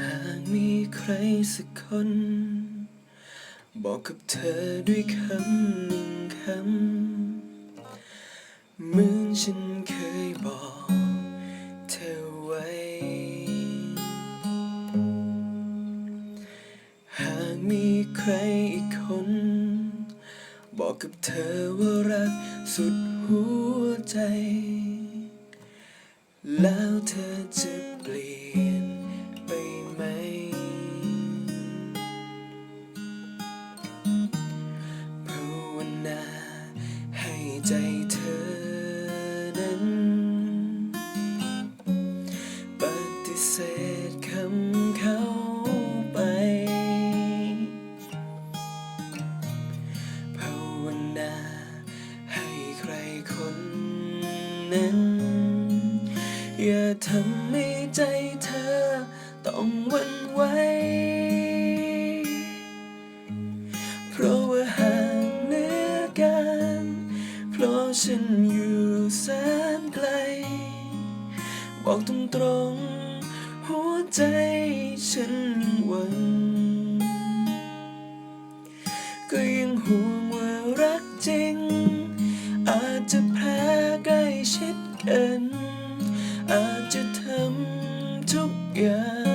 หากมีใครสักคน บอกกับเธอด้วยคำหนึ่งคำเหมือนฉันเคยบอกเธอไว้ หากมีใครอีกคน บอกกับเธอว่ารักสุดหัวใจ แล้วเธอจะเปลี่ยน ใจเธอนั้น ปฏิเสธคำเขาไป ภาวนาให้ใครคนนั้น อย่าทำให้ใจเธอต้องวันไหว ฉันอยู่แสนไกล บอกตรงตรงๆหัวใจฉันยังหวังก็ยังห่วงว่ารักจริง อาจจะแพ้ใกล้ชิดกัน อาจจะทำทุกอย่าง